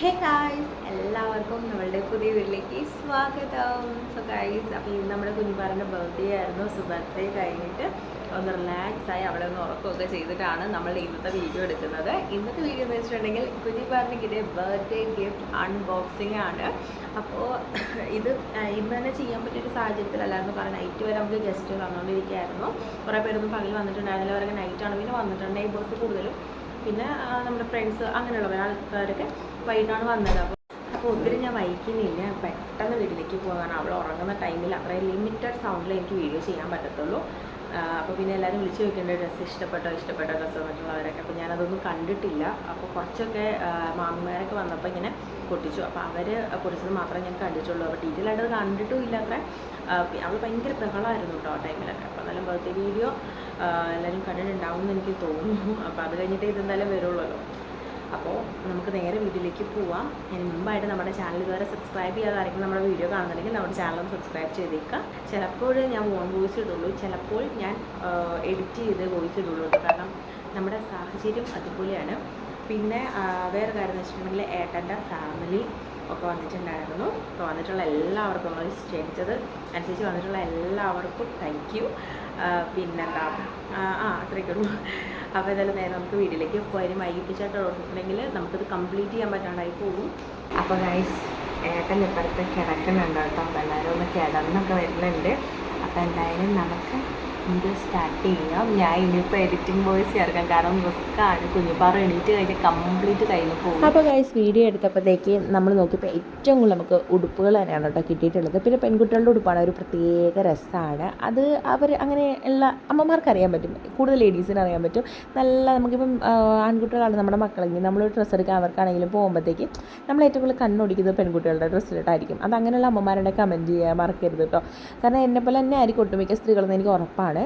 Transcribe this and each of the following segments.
Hey guys എല്ലാവർക്കും നമ്മളുടെ പുതിയ വീട്ടിലേക്ക് സ്വാഗതം. സോ ഗായ്സ് അപ്പോൾ ഇന്ന് നമ്മുടെ കുഞ്ഞുപാറിന്റെ ബർത്ത്ഡേ ആയിരുന്നു. സോ ബർത്ത്ഡേ കഴിഞ്ഞിട്ട് ഒന്ന് റിലാക്സ് ആയി അവിടെ ഒന്ന് ഉറക്കമൊക്കെ ചെയ്തിട്ടാണ് നമ്മൾ ഇന്നത്തെ വീഡിയോ എടുക്കുന്നത്. ഇന്നത്തെ വീഡിയോ എന്ന് വെച്ചിട്ടുണ്ടെങ്കിൽ കുഞ്ഞുപാറിന് കിട്ടിയ ബർത്ത്ഡേ ഗിഫ്റ്റ് അൺബോക്സിംഗ് ആണ്. അപ്പോൾ ഇത് ഇന്ന് തന്നെ ചെയ്യാൻ പറ്റിയൊരു സാഹചര്യത്തിലല്ലായിരുന്നു കാരണം നൈറ്റ് വരെ നമുക്ക് ഗസ്റ്റ് വന്നുകൊണ്ടിരിക്കുകയായിരുന്നു. കുറേ പേരൊന്നും പകൽ വന്നിട്ടുണ്ടായിരുന്നില്ല. അവരൊക്കെ നൈറ്റാണ് പിന്നെ വന്നിട്ടുണ്ട് ബോസ് കൂടുതലും. പിന്നെ നമ്മുടെ ഫ്രണ്ട്സ് അങ്ങനെയുള്ളവർ ആൾക്കാരൊക്കെ വൈകിട്ടാണ് വന്നത്. അപ്പോൾ അപ്പോൾ ഒത്തിരി ഞാൻ വൈകുന്നില്ല പെട്ടെന്ന് വീട്ടിലേക്ക് പോകാൻ അവൾ ഉറങ്ങുന്ന ടൈമിൽ അത്രയും ലിമിറ്റഡ് സൗണ്ടിൽ എനിക്ക് വീഡിയോ ചെയ്യാൻ പറ്റത്തുള്ളൂ. അപ്പോൾ പിന്നെ എല്ലാവരും വിളിച്ചു ചോദിക്കേണ്ട ഡ്രസ്സ് ഇഷ്ടപ്പെട്ടോ ഇഷ്ടപ്പെട്ടോ ഡ്രസ്സ് മറ്റുള്ളവരൊക്കെ അപ്പോൾ ഞാനതൊന്നും കണ്ടിട്ടില്ല. അപ്പോൾ കുറച്ചൊക്കെ മാമിമാരൊക്കെ വന്നപ്പോൾ ഇങ്ങനെ പൊട്ടിച്ചു. അപ്പോൾ അവർ പൊട്ടിച്ചത് മാത്രമേ ഞാൻ കണ്ടിട്ടുള്ളൂ. അപ്പോൾ ഡീറ്റെയിൽ ആയിട്ട് അത് കണ്ടിട്ടും ഇല്ല അത്ര. അവൾ ഭയങ്കര ബഹളമായിരുന്നു കേട്ടോ ആ ടൈമിലൊക്കെ അപ്പോൾ എന്നാലും ബർത്ത്ഡേ വീഡിയോ എല്ലാവരും കണ്ടിട്ടുണ്ടാവും എന്ന് എനിക്ക് തോന്നുന്നു. അപ്പോൾ അത് കഴിഞ്ഞിട്ട് ഇതെന്തായാലും വരുള്ളൂ. അപ്പോൾ നമുക്ക് നേരെ വീഡിയോയിലേക്ക് പോവാം. അതിന് മുമ്പായിട്ട് നമ്മുടെ ചാനൽ ഇതുവരെ സബ്സ്ക്രൈബ് ചെയ്യാതെ ആരെങ്കിലും നമ്മുടെ വീഡിയോ കാണുന്നുണ്ടെങ്കിൽ നമ്മുടെ ചാനൽ സബ്സ്ക്രൈബ് ചെയ്തേക്കുക ചിലപ്പോൾ ഞാൻ വോയിസ് ഇടുള്ളൂ. ചിലപ്പോൾ ഞാൻ എഡിറ്റ് ചെയ്ത് വോയിസ് ഇടുള്ളൂ. കാരണം നമ്മുടെ സാഹചര്യം അതുപോലെയാണ്. പിന്നെ വേറെ കാര്യം എന്ന് വെച്ചിട്ടുണ്ടെങ്കിൽ ഏട്ടന്റെ ഫാമിലി ഒക്കെ വന്നിട്ടുണ്ടായിരുന്നു. അപ്പോൾ വന്നിട്ടുള്ള എല്ലാവർക്കും നമ്മൾ ക്ഷണിച്ചത് അനുസരിച്ച് വന്നിട്ടുള്ള എല്ലാവർക്കും താങ്ക് യു പിന്നെന്താ? ആ ആ, അത്രയൊക്കെ ഉള്ളൂ. അപ്പോൾ ഏതായാലും നേരെ നമുക്ക് വീട്ടിലേക്ക് പോയാലും വൈകിപ്പിച്ചായിട്ട് ഓർത്തിട്ടുണ്ടെങ്കിൽ നമുക്കത് കംപ്ലീറ്റ് ചെയ്യാൻ പറ്റാണ്ടായി പോകും. അപ്പോൾ ഗൈസ് ഏട്ടൻ ഇപ്പോഴത്തെ കിടക്കുന്നുണ്ട് കേട്ടോ. എല്ലാവരും ഒന്ന് കിടന്നൊക്കെ വരുന്നുണ്ട്. അപ്പോൾ എന്തായാലും നമുക്ക് വീഡിയോ സ്റ്റാർട്ട് ചെയ്യാം. ഞാൻ ഇനിയിപ്പോൾ എഡിറ്റിംഗ് വോയിസ് ചേർക്കാം. കാരണം റിസ്ക്കാണ് കുഞ്ഞിപ്പാറ എണീറ്റ് കഴിഞ്ഞാൽ കംപ്ലീറ്റ് കഴിഞ്ഞ് പോകും. അപ്പോൾ ഗൈസ് വീഡിയോ എടുത്തപ്പോഴത്തേക്ക് നമ്മൾ നോക്കിയപ്പോൾ ഏറ്റവും കൂടുതൽ നമുക്ക് ഉടുപ്പുകൾ തന്നെയാണ് കേട്ടോ കിട്ടിയിട്ടുള്ളത്. പിന്നെ പെൺകുട്ടികളുടെ ഉടുപ്പാണ്. ഒരു പ്രത്യേക രസമാണ്. അത് അവർ അങ്ങനെ ഉള്ള അമ്മമാർക്ക് അറിയാൻ പറ്റും. കൂടുതൽ ലേഡീസിന് അറിയാൻ പറ്റും. നല്ല നമുക്കിപ്പം ആൺകുട്ടികളാണ് നമ്മുടെ മക്കളെങ്കിൽ നമ്മൾ ഡ്രസ്സ് എടുക്കാൻ അവർക്കാണെങ്കിലും പോകുമ്പോഴത്തേക്ക് നമ്മൾ ഏറ്റവും കൂടുതൽ കണ്ണോടിക്കുന്നത് പെൺകുട്ടികളുടെ ഡ്രസ്സിലിട്ടായിരിക്കും അത് അങ്ങനെയുള്ള അമ്മമാരുടെ കമന്റ് ചെയ്യാൻ മറക്കരുത് കേട്ടോ. കാരണം എന്നെപ്പോലെ പോലെ തന്നെ ആയിരിക്കും ഒട്ടുമിക്ക സ്ത്രീകളെന്ന് എനിക്ക് ഉറപ്പാണ്.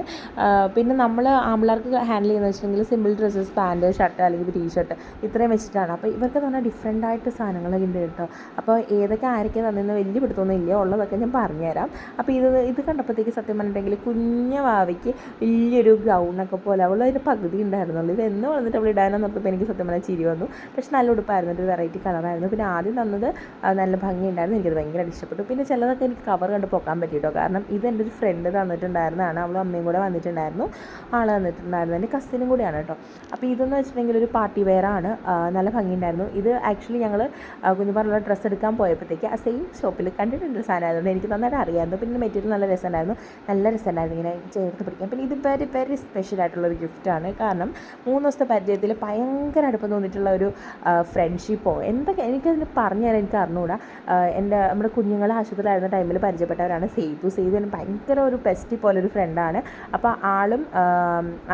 ആ, പിന്നെ നമ്മൾ ആമ്പിളാർക്ക് ഹാൻഡിൽ ചെയ്യുന്നത് വെച്ചിട്ടുണ്ടെങ്കിൽ സിമ്പിൾ ഡ്രസ്സസ് പാന്റ് ഷർട്ട് അല്ലെങ്കിൽ ടീ ഷർട്ട് ഇത്രയും വെച്ചിട്ടാണ്. അപ്പോൾ ഇവർക്ക് തന്നെ ഡിഫറെന്റ് ആയിട്ട് സാധനങ്ങളൊക്കെ ഉണ്ട് കേട്ടോ. അപ്പോൾ ഏതൊക്കെ ആരൊക്കെ തന്നെ വലിയ പിടുത്തൊന്നും ഇല്ല. ഉള്ളതൊക്കെ ഞാൻ പറഞ്ഞുതരാം. അപ്പോൾ ഇത് ഇത് കണ്ടപ്പോഴത്തേക്ക് സത്യം പറഞ്ഞിട്ടുണ്ടെങ്കിൽ കുഞ്ഞ വാവയ്ക്ക് വലിയൊരു ഗൗണൊക്കെ പോലെ അവൾ അതിന്റെ പകുതി ഉണ്ടായിരുന്നുള്ളൂ. ഇത് എന്ന് വന്നിട്ട് അവൾ ഇടാനോ പറഞ്ഞപ്പോൾ എനിക്ക് സത്യം പറഞ്ഞാൽ ചിരി വന്നു. പക്ഷേ നല്ല ഉടുപ്പായിരുന്നു. ഒരു വെറൈറ്റി കളറായിരുന്നു പിന്നെ ആദ്യം തന്നത് നല്ല ഭംഗിയുണ്ടായിരുന്നു. എനിക്കത് ഭയങ്കരമായിട്ട് ഇഷ്ടപ്പെട്ടു. പിന്നെ ചിലതൊക്കെ എനിക്ക് കവർ കണ്ട് പൊക്കാൻ പറ്റിയിട്ടോ. കാരണം ഇത് എന്റെ ഒരു ഫ്രണ്ട് തന്നിട്ടുണ്ടായിരുന്നതാണ്. അവൾ അമ്മയും കൂടെ വന്നിട്ടുണ്ടായിരുന്നു. ആൾ വന്നിട്ടുണ്ടായിരുന്നു. എന്റെ കസിനും കൂടിയാണ് കേട്ടോ. അപ്പോൾ ഇതെന്ന് വെച്ചിട്ടുണ്ടെങ്കിൽ ഒരു പാർട്ടി ആ, നല്ല ഭംഗിയുണ്ടായിരുന്നു. ഇത് ആക്ച്വലി ഞങ്ങൾ കുഞ്ഞുപാറുള്ള ഡ്രസ്സ് എടുക്കാൻ പോയപ്പോഴത്തേക്ക് ആ സെയിം ഷോപ്പിൽ കണ്ടിട്ടുണ്ട് സാധനം. ആയതുകൊണ്ട് എനിക്ക് നന്നായിട്ട് അറിയാമായിരുന്നു പിന്നെ മെറ്റീരിയൽ നല്ല രസമുണ്ടായിരുന്നു. നല്ല രസമുണ്ടായിരുന്നു ഇങ്ങനെ ചേർത്ത് പിടിക്കാൻ. പിന്നെ ഇത് വെരി വെരി സ്പെഷ്യൽ ആയിട്ടുള്ളൊരു ഗിഫ്റ്റാണ് കാരണം മൂന്ന് ദിവസത്തെ പരിചയത്തിൽ ഭയങ്കര അടുപ്പം തോന്നിയിട്ടുള്ള ഒരു ഫ്രണ്ട്ഷിപ്പോ എന്തൊക്കെ എനിക്കതിന് പറഞ്ഞു തരാൻ എനിക്ക് അറിഞ്ഞുകൂടാ എന്റെ നമ്മുടെ കുഞ്ഞുങ്ങൾ ആശുപത്രിയിലായിരുന്ന ടൈമിൽ പരിചയപ്പെട്ടവരാണ്. സെയ്തു സെയ്തു ഭയങ്കര ഒരു ബെസ്റ്റ് പോലെ ഒരു ഫ്രണ്ടാണ് അപ്പോൾ ആളും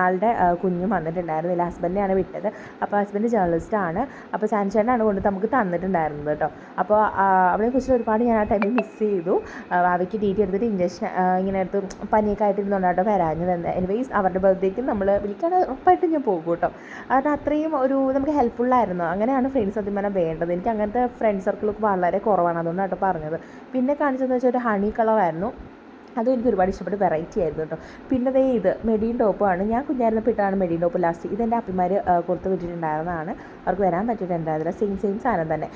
ആളുടെ കുഞ്ഞും വന്നിട്ടുണ്ടായിരുന്നില്ല ഹസ്ബൻഡിനെയാണ് വിട്ടത്. അപ്പോൾ ഹസ്ബൻഡ് ജേർണലിസ്റ്റാണ് അപ്പോൾ സാൻഷേനാണ് കൊണ്ട് നമുക്ക് തന്നിട്ടുണ്ടായിരുന്നത് കേട്ടോ അപ്പോൾ അവളെ കുറിച്ച് ഒരുപാട് ഞാൻ ആ ടൈമിൽ മിസ് ചെയ്തു. അവയ്ക്ക് ടി എടുത്തിട്ട് ഇഞ്ചക്ഷൻ ഇങ്ങനെ എടുത്ത് പനിയൊക്കെ ആയിട്ടിരുന്നുകൊണ്ടാട്ടോ വരാഞ്ഞത്. എനിവേസ് അവരുടെ ബർത്ത്ഡേക്ക് നമ്മൾ വിളിക്കാൻ ഉറപ്പായിട്ടും ഞാൻ പോകും കേട്ടോ കാരണം അത്രയും ഒരു നമുക്ക് ഹെൽപ്ഫുള്ളായിരുന്നു അങ്ങനെയാണ് ഫ്രണ്ട്സ് പറഞ്ഞാൽ വേണ്ടത്. എനിക്ക് അങ്ങനത്തെ ഫ്രണ്ട് സർക്കിളൊക്കെ വളരെ കുറവാണ്. അതുകൊണ്ടാണ് കേട്ടോ പറഞ്ഞത്. പിന്നെ കാണിച്ചതെന്ന് വെച്ചാൽ ഒരു ഹണി കളറായിരുന്നു അതും എനിക്ക് ഒരുപാട് ഇഷ്ടപ്പെട്ട വെറൈറ്റി ആയിരുന്നു കേട്ടോ പിന്നെ ദേ ഇത് മെഡീൻ ടോപ്പാണ് ഞാൻ കുഞ്ഞായിരുന്നപ്പോൾ ഇട്ടാണ് മെഡീൻ ടോപ്പ് ലാസ്റ്റ് ഇതെന്റെ അപ്പിമാർ കൊടുത്ത് വിട്ടിട്ടുണ്ടായിരുന്നതാണ് അവർക്ക് വരാൻ പറ്റിയിട്ടുണ്ടായിരുന്നില്ല സെയിം സെയിം സാധനം തന്നെ.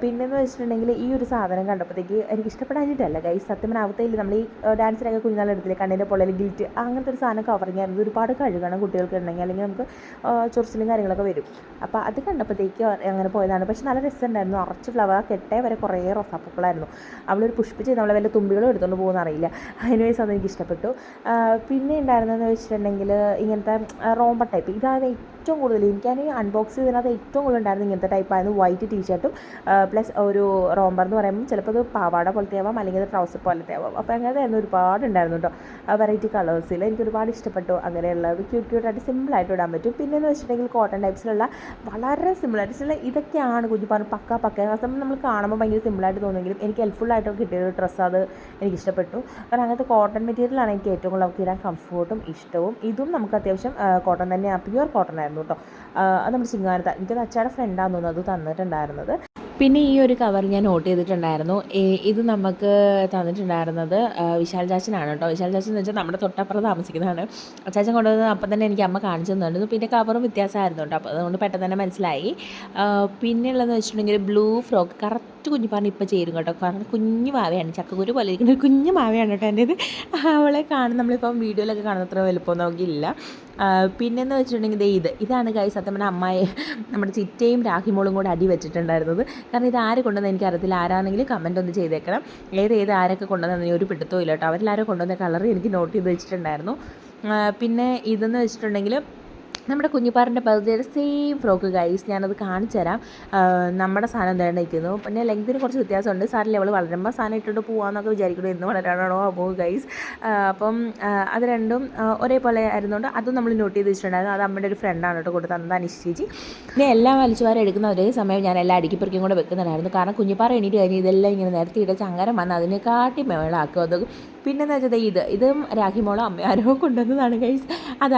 പിന്നെയെന്ന് വെച്ചിട്ടുണ്ടെങ്കിൽ ഈ ഒരു സാധനം കണ്ടപ്പോഴത്തേക്ക് എനിക്ക് ഇഷ്ടപ്പെടാഞ്ഞിട്ടല്ല ഗൈ സത്യം അവത്തയിൽ നമ്മൾ ഈ ഡാൻസിനൊക്കെ കുഞ്ഞാളെ എടുത്തില്ലേ കണ്ണിന്റെ പൊള്ളയിൽ ഗിൽറ്റ് അങ്ങനത്തെ ഒരു സാധനം കവറിങ് ആയിരുന്നു ഒരുപാട് കഴുകണം കുട്ടികൾക്ക് ഉണ്ടെങ്കിൽ അല്ലെങ്കിൽ നമുക്ക് ചൊറിച്ചിലും കാര്യങ്ങളൊക്കെ വരും. അപ്പോൾ അത് കണ്ടപ്പോഴത്തേക്ക് അങ്ങനെ പോയതാണ്. പക്ഷെ നല്ല രസമുണ്ടായിരുന്നു. അറച്ച് ഫ്ലവർ കെട്ടേ വരെ കുറേ റൊസാപ്പൂക്കളായിരുന്നു. അവളൊരു പുഷ്പിച്ച് നമ്മളെ വല്ല തുമ്പികളും എടുത്തുകൊണ്ട് പോകുന്ന അറിയില്ല അതിനുവേസ് അതെനിക്ക് ഇഷ്ടപ്പെട്ടു പിന്നെ ഉണ്ടായിരുന്നതെന്ന് വെച്ചിട്ടുണ്ടെങ്കിൽ ഇങ്ങനത്തെ റോംബ ടൈപ്പ് ഇതാണ് ഏറ്റവും കൂടുതൽ എനിക്കാണെങ്കിൽ അൺബോക്സ് ചെയ്തതിനകത്ത് ഏറ്റവും കൂടുതൽ ഉണ്ടായിരുന്നു ഇങ്ങനത്തെ ടൈപ്പായിരുന്നു വൈറ്റ് ടീഷർട്ടും പ്ലസ് ഒരു റോംബർ എന്ന് പറയുമ്പോൾ ചിലപ്പോൾ അത് പാവാട പോലത്തെ ആവാം അല്ലെങ്കിൽ ട്രൗസർ പോലത്തെ ആവാം. അപ്പോൾ അങ്ങനെ തന്നെ ഒരുപാട് ഉണ്ടായിരുന്നു കേട്ടോ വെറൈറ്റി കളേഴ്സിൽ എനിക്ക് ഒരുപാട് ഇഷ്ടപ്പെട്ടു. അങ്ങനെയുള്ളത് ക്യൂട്ട് ക്യൂട്ടായിട്ട് സിമ്പിളായിട്ട് ഇടാൻ പറ്റും. പിന്നെ എന്ന് വെച്ചിട്ടുണ്ടെങ്കിൽ കോട്ടൺ ടൈപ്സിലുള്ള വളരെ സിമ്പിളായിട്ട് ഇതൊക്കെയാണ് കുഞ്ഞു പറഞ്ഞു പക്ക പക്ക. കാരണം നമ്മൾ കാണുമ്പോൾ ഭയങ്കര സിമ്പിളായിട്ട് തോന്നുമെങ്കിലും എനിക്ക് ഹെൽപ്ഫുള്ളായിട്ട് കിട്ടിയ ഒരു ഡ്രസ്സ് അത് എനിക്ക് ഇഷ്ടപ്പെട്ടു അങ്ങനത്തെ കോട്ടൺ മെറ്റീരിയലാണ് എനിക്ക് ഏറ്റവും കൂടുതൽ അവർക്ക് ഇടാൻ കംഫർട്ടും ഇഷ്ടവും. ഇതും നമുക്ക് അത്യാവശ്യം കോട്ടൺ തന്നെയാണ് പ്യുവർ കോട്ടൺ ആയിരുന്നു കേട്ടോ. അത് നമ്മൾ ചിങ്ങാനത്ത് എനിക്കത് അച്ചാടെ ഫ്രണ്ടാന്ന് തോന്നുന്നു അത് തന്നിട്ടുണ്ടായിരുന്നത്. പിന്നെ ഈ ഒരു കവർ ഞാൻ നോട്ട് ചെയ്തിട്ടുണ്ടായിരുന്നു. ഇത് നമുക്ക് തന്നിട്ടുണ്ടായിരുന്നത് വിശാൽ ചാച്ചനാണ് കേട്ടോ. വിശാൽ ചാച്ചൻ എന്ന് വെച്ചാൽ നമ്മുടെ തൊട്ടപ്പുറം താമസിക്കുന്നതാണ്. ചാച്ചൻ കൊണ്ടുവന്നത് അപ്പം തന്നെ എനിക്ക് അമ്മ കാണിച്ചു തന്നിരുന്നു പിന്നെ കവറും വ്യത്യാസമായിരുന്നു കേട്ടോ. അപ്പോൾ അതുകൊണ്ട് പെട്ടെന്ന് തന്നെ മനസ്സിലായി. പിന്നെയുള്ളതെന്ന് വെച്ചിട്ടുണ്ടെങ്കിൽ ബ്ലൂ ഫ്രോക്ക് കറക്റ്റ് കുഞ്ഞു പറഞ്ഞ് ഇപ്പം ചേരും കേട്ടോ. കാരണം കുഞ്ഞു മാവയാണ്. ചക്കക്കുരു പോലെ ഇരിക്കുന്ന ഒരു കുഞ്ഞു മാവയാണ് കേട്ടോ എന്റെ ഇത് അവളെ കാണും നമ്മളിപ്പം വീഡിയോയിലൊക്കെ കാണുന്ന അത്ര വലുപ്പം നോക്കിയില്ല. പിന്നെന്ന് വെച്ചിട്ടുണ്ടെങ്കിൽ ദേ ഇത്. ഇതാണ് കൈ സത്യം പറഞ്ഞാൽ അമ്മായി നമ്മുടെ ചിറ്റയും രാഹിമോളും കൂടെ അടി വെച്ചിട്ടുണ്ടായിരുന്നത്. കാരണം ഇത് ആര് കൊണ്ടുവന്ന് എനിക്കറിയത്തില്ല ആരാണെങ്കിലും കമന്റ് ഒന്ന് ചെയ്തേക്കണം. ഏത് ഏത് ആരൊക്കെ കൊണ്ടുവന്നു ഒരു പിടുത്തവും ഇല്ല കേട്ടോ. അവരെല്ലാവരും കൊണ്ടുവന്ന കളർ എനിക്ക് നോട്ട് ചെയ്ത് വെച്ചിട്ടുണ്ടായിരുന്നു. പിന്നെ ഇതെന്ന് വെച്ചിട്ടുണ്ടെങ്കിൽ നമ്മുടെ കുഞ്ഞിപ്പാറിന്റെ ബർത്ത്ഡേയുടെ സെയിം ഫ്രോക്ക് ഗൈസ് ഞാനത് കാണിച്ചു തരാം. നമ്മുടെ സാധനം തന്നെ നിൽക്കുന്നു പിന്നെ ലെങ്തിന് കുറച്ച് വ്യത്യാസമുണ്ട്. സാറിൽ അവൾ വളരുമ്പോൾ സാധനം ഇട്ടിട്ട് പോകാമെന്നൊക്കെ വിചാരിക്കുന്നു. എന്ന് വളരാണോ അപ്പോൾ ഗൈസ് അപ്പം അത് രണ്ടും ഒരേപോലെ ആയിരുന്നുകൊണ്ട് അതും നമ്മൾ നോട്ട് ചെയ്ത് വെച്ചിട്ടുണ്ടായിരുന്നു. അത് അമ്മയുടെ ഒരു ഫ്രണ്ടാണ് കേട്ടോ കൊടുത്തത്. അന്ന് അനിഷ് ചേച്ചി പിന്നെ എല്ലാം വലിച്ചുവാരം എടുക്കുന്ന ഒരേ സമയം ഞാൻ എല്ലാ അടുക്കിപ്പറിക്കും കൂടെ വെക്കുന്നുണ്ടായിരുന്നു. കാരണം കുഞ്ഞിപ്പാറ എണീറ്റ് കഴിഞ്ഞ് ഇതെല്ലാം ഇങ്ങനെ നിരത്തിയിട്ട് ചങ്ങരം വന്ന് അതിനെ കാട്ടി മേളാക്കും. അത് പിന്നെന്ന് വെച്ചാൽ ദേ ഇത് ഇതും രാഖിമോളോ അമ്മയാരോ കൊണ്ടുവന്നതാണ് ഗൈസ് അത്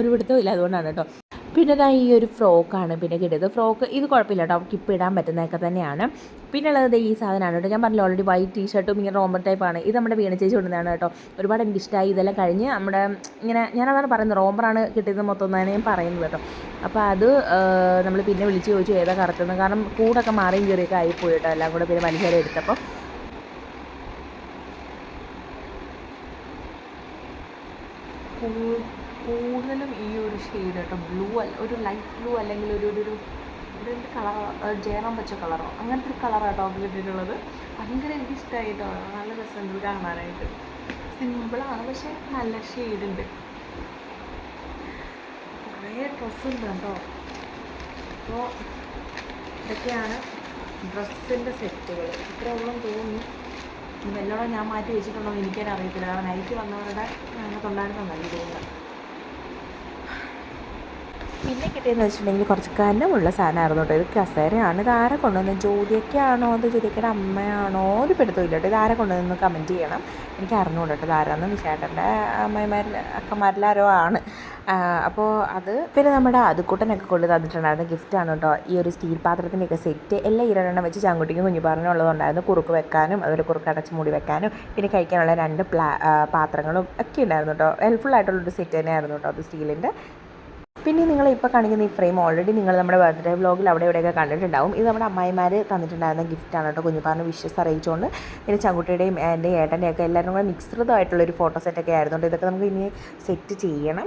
ഒരു പിടുത്തവും ഇല്ല അതുകൊണ്ടാണ് കേട്ടോ. പിന്നെ ഇതാ ഈ ഒരു ഫ്രോക്കാണ് പിന്നെ കിട്ടിയത്. ഫ്രോക്ക് ഇത് കുഴപ്പമില്ല കേട്ടോ കിപ്പ് ഇടാൻ പറ്റുന്നതൊക്കെ തന്നെയാണ്. പിന്നെ ഉള്ളത് ഈ സാധനമാണ് കേട്ടോ. ഞാൻ പറഞ്ഞില്ല ഓൾറെഡി വൈറ്റ് ടീഷർട്ടും ഇങ്ങനെ റോമർ ടൈപ്പാണ് ഇത് നമ്മുടെ വീണ ചേച്ചി കൊണ്ടുവന്നതാണ് കേട്ടോ. ഒരുപാട് എനിക്ക് ഇഷ്ടമായി ഇതെല്ലാം കഴിഞ്ഞ് നമ്മുടെ ഇങ്ങനെ ഞാനതാണ് പറയുന്നത് റോമറാണ് കിട്ടിയത് മൊത്തം എന്നാണ് ഞാൻ പറയുന്നത് കേട്ടോ. അപ്പോൾ അത് നമ്മൾ പിന്നെ വിളിച്ച് ചോദിച്ചു ഏതാ കറക്റ്റെന്ന് കാരണം കൂടൊക്കെ മാറിയും കയറിയൊക്കെ ആയിപ്പോയി കേട്ടോ എല്ലാം കൂടെ പിന്നെ വലിച്ചേരെ എടുത്തപ്പോൾ കൂടുതലും ഈ ഒരു ഷെയ്ഡ് കേട്ടോ. ബ്ലൂ അല്ല ഒരു ലൈറ്റ് ബ്ലൂ അല്ലെങ്കിൽ ഒരു ഒരു ഒരു കളർ ജയറാൻ വെച്ച കളറോ അങ്ങനത്തെ ഒരു കളറാട്ടോ അവർക്ക് കിട്ടിയിട്ടുള്ളത് ഭയങ്കര എനിക്ക് ഇഷ്ടമായി കേട്ടോ നല്ല രസമുണ്ട് കാണാനായിട്ട്. സിമ്പിളാണ് പക്ഷേ നല്ല ഷെയ്ഡുണ്ട് കുറേ ഡ്രസ്സ് ഉണ്ട് കേട്ടോ. അപ്പോൾ ഇതൊക്കെയാണ് ഡ്രസ്സിന്റെ സെറ്റുകൾ ഇത്രേ ഉള്ളൂ തോന്നുന്നു. ഇനി ഞാൻ മാറ്റി വെച്ചിട്ടുണ്ടോ എന്ന് എനിക്കതിന് അറിയത്തില്ല കാരണം നൈറ്റ് വന്നവരുടെ അതിനകത്തുണ്ടായിരുന്നോ എനിക്ക് തോന്നുന്നത് പിന്നെ കിട്ടിയെന്ന് വെച്ചിട്ടുണ്ടെങ്കിൽ കുറച്ച് കനമുള്ള സാധനമായിരുന്നു കേട്ടോ. ഇത് കസേരയാണ്. ഇത് ആരെ കൊണ്ടുവന്നത് ജ്യോതിയൊക്കെയാണോ അത് ജ്യോതിക്കയുടെ അമ്മയാണോ? ഒരു പിടുത്തമില്ല കേട്ടോ. ഇത് ആരെ കൊണ്ടുവന്ന് കമന്റ് ചെയ്യണം? എനിക്ക് അറിഞ്ഞുകൊണ്ട് കേട്ടോ ഇത് ആരാന്ന്. ചേട്ടന്റെ അമ്മമാരിൽ അക്കന്മാരിലാരോ ആണ്. അപ്പോൾ അത് പിന്നെ നമ്മുടെ അതുക്കൂട്ടനൊക്കെ കൊണ്ട് തന്നിട്ടുണ്ടായിരുന്ന ഗിഫ്റ്റാണ് കേട്ടോ. ഈ ഒരു സ്റ്റീൽ പാത്രത്തിന്റെയൊക്കെ സെറ്റ് എല്ലാം ഇരണ്ടെണ്ണം വെച്ച് ചാങ്കുട്ടിക്കും കുഞ്ഞുപാറിനുള്ളതുണ്ടായിരുന്നു കുറുക്ക് വെക്കാനും അതുപോലെ കുറുക്ക് അടച്ച് മൂടി വെക്കാനും പിന്നെ കഴിക്കാനുള്ള രണ്ട് പ്ലാ പാത്രങ്ങളും ഒക്കെ ഉണ്ടായിരുന്നു കേട്ടോ. ഹെൽപ്ഫുൾ ആയിട്ടുള്ളൊരു സെറ്റ് തന്നെയായിരുന്നു കേട്ടോ അത് സ്റ്റീലിന്റെ പിന്നെ നിങ്ങൾ ഇപ്പോൾ കാണിക്കുന്ന ഈ ഫ്രെയിം ഓൾറെഡി നിങ്ങൾ നമ്മുടെ ബർത്ത്ഡേ വ്ളോഗിൽ അവിടെ ഇവിടെയൊക്കെ കണ്ടിട്ടുണ്ടാവും. ഇത് നമ്മുടെ അമ്മായിമാർ തന്നിട്ടുണ്ടായിരുന്ന ഗിഫ്റ്റാണ് കേട്ടോ. കുഞ്ഞുപാറിന് വിഷസ് അറിയിച്ചുകൊണ്ട് പിന്നെ ചങ്കുട്ടിയുടെയും എന്റെ ഏട്ടന്റെയൊക്കെ എല്ലാവരും കൂടെ മിക്സ്ഡായിട്ടുള്ളൊരു ഫോട്ടോ സെറ്റൊക്കെ ആയിരുന്നുണ്ട്. ഇതൊക്കെ നമുക്ക് ഇനി സെറ്റ് ചെയ്യണം.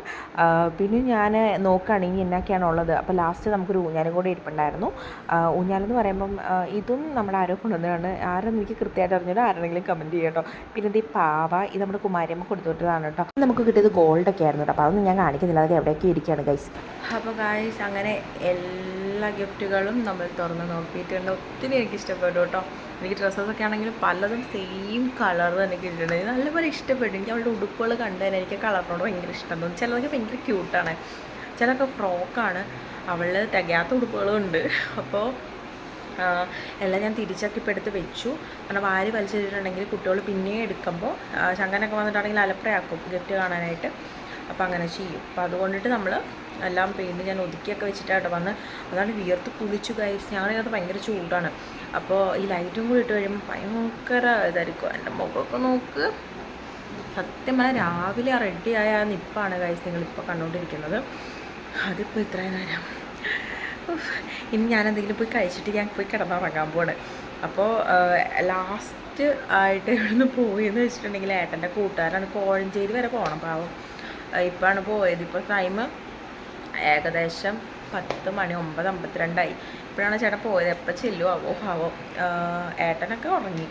പിന്നെ ഞാൻ നോക്കുകയാണെങ്കിൽ എന്നൊക്കെയാണ് ഉള്ളത്. അപ്പോൾ ലാസ്റ്റ് നമുക്കൊരു ഊഞ്ഞാലും കൂടെ ഇരിപ്പുണ്ടായിരുന്നു. ഊഞ്ഞാലെന്ന് പറയുമ്പം ഇതും നമ്മുടെ ആരോ കൊണ്ടുവന്നതാണ്. ആരെന്ന് എനിക്ക് കൃത്യമായിട്ട് അറിഞ്ഞിട്ട് ആരെങ്കിലും കമന്റ് ചെയ്യാം കേട്ടോ പിന്നെ ഇത് ഈ പാവ ഇത് നമ്മുടെ കുമാരിയമ്മ കൊടുത്തുവിട്ടതാണ് കേട്ടോ. നമുക്ക് കിട്ടിയത് ഗോൾഡൊക്കെ ആയിരുന്നു കേട്ടോ. അപ്പോൾ അതൊന്നും ഞാൻ കാണിക്കുന്നില്ല. അതൊക്കെ എവിടെയൊക്കെ ഇരിക്കുകയാണ് ഗൈസ് അപ്പോൾ ഗായ്സ് അങ്ങനെ എല്ലാ ഗിഫ്റ്റുകളും നമ്മൾ തുറന്ന് നോക്കിയിട്ടുണ്ട്. ഒത്തിരി എനിക്ക് ഇഷ്ടപ്പെട്ടു കേട്ടോ. എനിക്ക് ഡ്രസ്സസൊക്കെ ആണെങ്കിലും പലതും സെയിം കളർ തന്നെ കിട്ടിയിട്ടുണ്ട്. നല്ലപോലെ ഇഷ്ടപ്പെട്ടു. എനിക്ക് അവളുടെ ഉടുപ്പുകൾ കണ്ടതിന് എനിക്ക് കളറിനോട് ഭയങ്കര ഇഷ്ടം തോന്നും. ചിലതൊക്കെ ഭയങ്കര ക്യൂട്ടാണ് ചിലതൊക്കെ ഫ്രോക്കാണ് അവൾ തികയാത്ത ഉടുപ്പുകളും ഉണ്ട്. അപ്പോൾ എല്ലാം ഞാൻ തിരിച്ചൊക്കെ ഇപ്പോൾ എടുത്ത് വെച്ചു. കാരണം വാരി വലിച്ചിട്ടുണ്ടെങ്കിൽ കുട്ടികൾ പിന്നെയും എടുക്കുമ്പോൾ ശങ്കനൊക്കെ വന്നിട്ടുണ്ടെങ്കിൽ അലപ്രയാക്കും ഗിഫ്റ്റ് കാണാനായിട്ട്. അപ്പോൾ അങ്ങനെ ചെയ്യും. അപ്പോൾ അതുകൊണ്ടിട്ട് നമ്മൾ എല്ലാം പെയിന്റ് ഞാൻ ഒതുക്കിയൊക്കെ വെച്ചിട്ടാട്ടോ വന്ന്. അതാണ് വിയർത്ത് കുളിച്ചു കഴിച്ച് ഞങ്ങളിതിനകത്ത് ഭയങ്കര ചൂടാണ്. അപ്പോൾ ഈ ലൈറ്റും കൂടി ഇട്ട് കഴിയുമ്പോൾ ഭയങ്കര ഇതായിരിക്കും. എന്റെ മുഖമൊക്കെ നോക്ക്. സത്യം പറഞ്ഞാൽ രാവിലെ ആ റെഡിയായ ആ നിപ്പാണ് കഴിച്ച് നിങ്ങളിപ്പോൾ കണ്ടുകൊണ്ടിരിക്കുന്നത് അതിപ്പോൾ ഇത്രയും നേരം. ഇനി ഞാൻ എന്തെങ്കിലും പോയി കഴിച്ചിട്ട് ഞാൻ പോയി കിടന്നുറങ്ങാൻ പോവാണ്. അപ്പോൾ ലാസ്റ്റ് ആയിട്ട് ഇവിടുന്ന് പോയി എന്ന് വെച്ചിട്ടുണ്ടെങ്കിൽ ഏട്ടന്റെ കൂട്ടുകാരാണ് കോഴഞ്ചേരി വരെ പോകണം പാവം. ഇപ്പോഴാണ് പോയത്. ഇപ്പോൾ ടൈം ഏകദേശം പത്ത് മണി ഒമ്പത് അമ്പത്തിരണ്ടായി. ഇപ്പോഴാണ് ചേട്ടൻ പോയത്. എപ്പോൾ ചെല്ലു ആവോ ഏട്ടനൊക്കെ ഉറങ്ങി.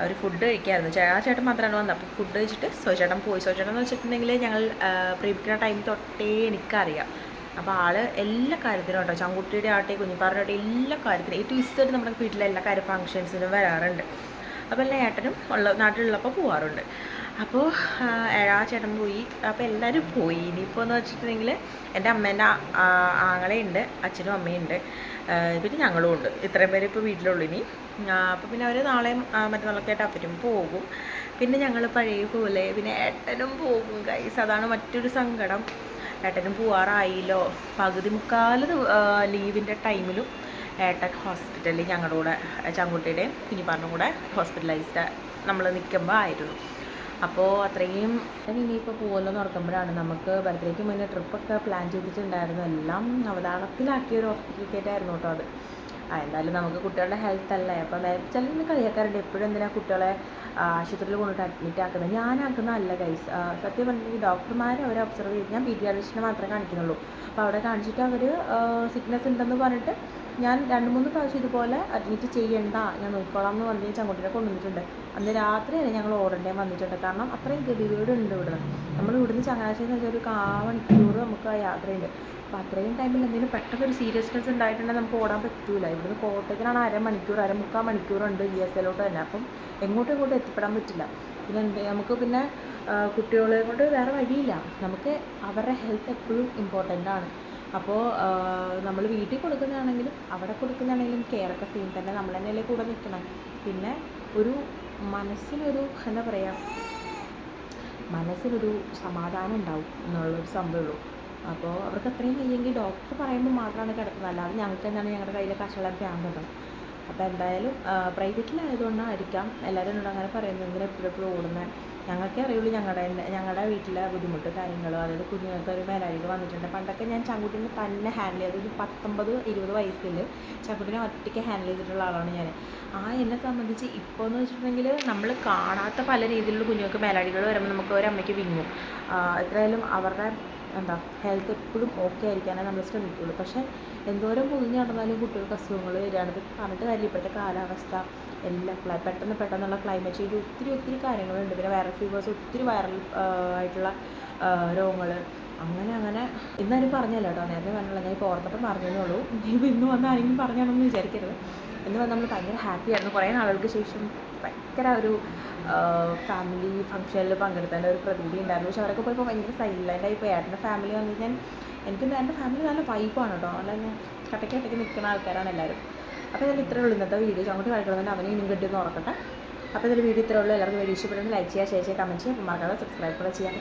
അവർ ഫുഡ് കഴിക്കായിരുന്നു. ചേ ആ ചേട്ടൻ മാത്രമാണ് വന്നത്. അപ്പോൾ ഫുഡ് കഴിച്ചിട്ട് സോചേട്ടൻ പോയി. സോചേട്ടൻ എന്ന് വെച്ചിട്ടുണ്ടെങ്കിൽ ഞങ്ങൾ പ്രേമിക്കുന്ന ടൈം തൊട്ടേ എനിക്കറിയാം. അപ്പോൾ ആൾ എല്ലാ കാര്യത്തിനും കേട്ടോ ചങ്കുട്ടിയുടെ ആട്ടെ കുഞ്ഞിപ്പാറിന്റെ എല്ലാ കാര്യത്തിനും. ഏറ്റവും ഇഷ്ടമായിട്ട് നമ്മുടെ വീട്ടിലെ എല്ലാ കാര്യ ഫങ്ഷൻസിനും വരാറുണ്ട്. അപ്പോൾ എല്ലാ ഏട്ടനും ഉള്ള നാട്ടിലുള്ളപ്പോൾ പോവാറുണ്ട്. അപ്പോൾ ഏഴാ ചേട്ടൻ പോയി. അപ്പോൾ എല്ലാവരും പോയി. ഇനിയിപ്പോൾ എന്ന് വെച്ചിട്ടുണ്ടെങ്കിൽ എന്റെ അമ്മേന്റെ ആങ്ങളെയുണ്ട് അച്ഛനും അമ്മയും ഉണ്ട്. പിന്നെ ഞങ്ങളും ഉണ്ട്. ഇത്രയും പേര് ഇപ്പോൾ വീട്ടിലുള്ളൂ ഇനി. അപ്പോൾ പിന്നെ അവർ നാളെയും ആ, മറ്റന്നാളൊക്കെ ആയിട്ട് അവരും പോകും. പിന്നെ ഞങ്ങൾ പഴയ പോലെ പിന്നെ ഏട്ടനും പോകും കൈസ് അതാണ് മറ്റൊരു സങ്കടം. ഏട്ടനും പോവാറായില്ലോ. പകുതി മുക്കാൽ ലീവിന്റെ ടൈമിലും ഏട്ടൻ ഹോസ്പിറ്റലിൽ ഞങ്ങളുടെ കൂടെ ചങ്കുട്ടിയുടെയും കുഞ്ഞിപ്പാറിനും കൂടെ ഹോസ്പിറ്റലൈസ്ഡ് നമ്മൾ നിൽക്കുമ്പോൾ ആയിരുന്നു. അപ്പോൾ അത്രയും ഇനിയിപ്പോൾ പോകുമല്ലോ എന്ന് ഓർക്കുമ്പോഴാണ് നമുക്ക് ബർത്ത്ഡേക്ക് മുന്നേ ട്രിപ്പൊക്കെ പ്ലാൻ ചെയ്തിട്ടുണ്ടായിരുന്നു. എല്ലാം അവതാളത്തിലാക്കിയ ഒരു ഹോസ്പിറ്റൽ ആയിരുന്നു കേട്ടോ അത്. ആ എന്തായാലും നമുക്ക് കുട്ടികളുടെ ഹെൽത്ത് അല്ലേ? അപ്പം ചിലർ കളിയാക്കാറുണ്ട്. എപ്പോഴും എന്തിനാ കുട്ടികളെ ആശുപത്രിയിൽ കൊണ്ടിട്ട് അഡ്മിറ്റ് ആക്കുന്നത്? ഞാനാക്കുന്ന അല്ല ഗൈസ് സത്യം പറഞ്ഞിട്ടുണ്ടെങ്കിൽ ഡോക്ടർമാർ അവരെ ഒബ്സർവ് ചെയ്ത് ഞാൻ പീഡിയാട്രിഷനെ മാത്രമേ കാണിക്കുന്നുള്ളൂ. അപ്പോൾ അവിടെ കാണിച്ചിട്ട് അവർ സിക്നസ് ഉണ്ടെന്ന് പറഞ്ഞിട്ട് ഞാൻ രണ്ട് മൂന്ന് പ്രാവശ്യം ഇതുപോലെ അഡ്മിറ്റ് ചെയ്യണ്ട ഞാൻ നോക്കിക്കോളാം എന്ന് പറഞ്ഞ് ചങ്ങോട്ടിനെ കൊണ്ടുവന്നിട്ടുണ്ട്. അന്ന് രാത്രി തന്നെ ഞങ്ങൾ ഓടേണ്ടേ വന്നിട്ടുണ്ട്. കാരണം അത്രയും ഗതികേടുണ്ട് ഇവിടെ. നമ്മൾ ഇവിടുന്ന് ചങ്ങനാശ്ശേരി വെച്ചാൽ ഒരു കാ മണിക്കൂർ നമുക്ക് യാത്രയുണ്ട്. അപ്പോൾ അത്രയും ടൈമിൽ എന്തെങ്കിലും പെട്ടെന്ന് ഒരു സീരിയസ്നെസ് ഉണ്ടായിട്ടുണ്ടെങ്കിൽ നമുക്ക് ഓടാൻ പറ്റൂല. ഇവിടുന്ന് കോട്ടയത്തിനാണ് അരമണിക്കൂർ അരമുക്കാൽ മണിക്കൂറുണ്ട് ഇ എസ് എല്ലോട്ട് തന്നെ. അപ്പം എങ്ങോട്ടും ഇങ്ങോട്ടും എത്തിപ്പെടാൻ പറ്റില്ല. പിന്നെ എന്ത് നമുക്ക് പിന്നെ കുട്ടികളെ കൊണ്ട് വേറെ വഴിയില്ല. നമുക്ക് അവരുടെ ഹെൽത്ത് എപ്പോഴും ഇമ്പോർട്ടന്റ് ആണ്. അപ്പോൾ നമ്മൾ വീട്ടിൽ കൊടുക്കുന്നതാണെങ്കിലും അവിടെ കൊടുക്കുന്നതാണെങ്കിലും കെയർ ഒക്കെ സെയിം തന്നെ നമ്മൾ തന്നെയല്ലേ കൂടെ നിൽക്കണം. പിന്നെ ഒരു മനസ്സിനൊരു എന്താ പറയുക മനസ്സിനൊരു സമാധാനം ഉണ്ടാവും എന്നുള്ളൊരു സംഭവമുള്ളൂ. അപ്പോൾ അവർക്ക് അത്രയും വയ്യെങ്കിൽ ഡോക്ടർ പറയുമ്പോൾ മാത്രമാണ് കിടക്കുന്നത്. അല്ലാതെ ഞങ്ങൾക്ക് തന്നെയാണ് ഞങ്ങളുടെ കയ്യിലെ കാശുള്ള ഭ്രാന്തം അപ്പോൾ എന്തായാലും പ്രൈവറ്റിലായതുകൊണ്ടായിരിക്കാം എല്ലാവരും എന്നോട് അങ്ങനെ പറയുന്നത്. എപ്പോഴും എപ്പോഴും ഓടുന്നത്. ഞങ്ങൾക്കേ അറിയുള്ളൂ ഞങ്ങളുടെ ഞങ്ങളുടെ വീട്ടിലെ ബുദ്ധിമുട്ട് കാര്യങ്ങളും അതായത് കുഞ്ഞുങ്ങൾക്ക് ഒരു മേലാഴിക വന്നിട്ടുണ്ട്. പണ്ടൊക്കെ ഞാൻ ചങ്കുട്ടിനെ തന്നെ ഹാൻഡിൽ ചെയ്ത് ഒരു പത്തൊമ്പത് ഇരുപത് വയസ്സിൽ ചങ്കുട്ടിനെ ഒറ്റയ്ക്ക് ഹാൻഡിൽ ചെയ്തിട്ടുള്ള ആളാണ് ഞാൻ ആ എന്നെ സംബന്ധിച്ച് ഇപ്പോൾ എന്ന് വെച്ചിട്ടുണ്ടെങ്കിൽ നമ്മൾ കാണാത്ത പല രീതിയിലുള്ള കുഞ്ഞുങ്ങൾക്ക് മേലാഴികൾ വരുമ്പോൾ നമുക്ക് ഒരമ്മയ്ക്ക് വിങ്ങും. എത്രയായാലും അവരുടെ എന്താ ഹെൽത്ത് എപ്പോഴും ഓക്കെ ആയിരിക്കാനേ നമ്മൾ ശ്രമിക്കുകയുള്ളൂ പക്ഷേ എന്തോരം പൊതിഞ്ഞ് നടന്നാലും കുട്ടികൾക്ക് അസുഖങ്ങൾ വരികയാണ്. ഇത് പറഞ്ഞിട്ട് കാര്യമില്ല. ഇപ്പോഴത്തെ കാലാവസ്ഥ എല്ലാം പെട്ടെന്ന് പെട്ടെന്നുള്ള ക്ലൈമറ്റ് ചേഞ്ച് ഒത്തിരി ഒത്തിരി കാര്യങ്ങളുണ്ട്. പിന്നെ വൈറൽ ഫീവേഴ്സ് ഒത്തിരി വൈറൽ ആയിട്ടുള്ള രോഗങ്ങൾ അങ്ങനെ അങ്ങനെ. ഇന്നാരും പറഞ്ഞല്ലോ കേട്ടോ. നേരത്തെ പറഞ്ഞല്ലോ. ഞാൻ ഇപ്പോൾ ഓർത്തപ്പം പറഞ്ഞതേ ഉള്ളൂ. ഇപ്പം ഇന്ന് വന്ന് ആരെങ്കിലും പറഞ്ഞാണെന്ന് വിചാരിക്കരുത്. ഇന്ന് പറഞ്ഞാൽ നമ്മൾ ഭയങ്കര ഹാപ്പി ആയിരുന്നു. കുറേ നാളുകൾക്ക് ശേഷം ഭയങ്കര ഒരു ഫാമിലി ഫംഗ്ഷനിൽ പങ്കെടുത്തതിന്റെ ഒരു പ്രതീതി ഉണ്ടായിരുന്നു. പക്ഷെ അവരൊക്കെ പോയപ്പോൾ ഭയങ്കര സൈലന്റായി പോയി. ഏട്ടന്റെ ഫാമിലി വന്നു കഴിഞ്ഞാൽ എനിക്ക് എന്റെ ഫാമിലി നല്ല വൈബാണ് കേട്ടോ നല്ല കട്ടയ്ക്ക് കട്ടയ്ക്ക് നിൽക്കുന്ന ആൾക്കാരാണ് എല്ലാവരും. അപ്പോൾ ഇതിൽ ഇത്രേ ഉള്ളൂ. ഇന്നത്തെ വീഡിയോ അങ്ങോട്ട് കളിക്കണമെന്ന് അവനെ ഇനിയും കിട്ടിയെന്ന് ഓർക്കട്ടെ അപ്പോൾ ഇതിൽ വീഡിയോ ഇത്രേ ഉള്ളൂ. എല്ലാവർക്കും വീഡിയോ ഇഷ്ടപ്പെടുന്നത് ലൈക്ക് ചെയ്യുക ഷെയർ ചെയ്യുക കമന്റ് ചെയ്യുക. മറക്കാതെ സബ്സ്ക്രൈബ് കൂടെ ചെയ്യാൻ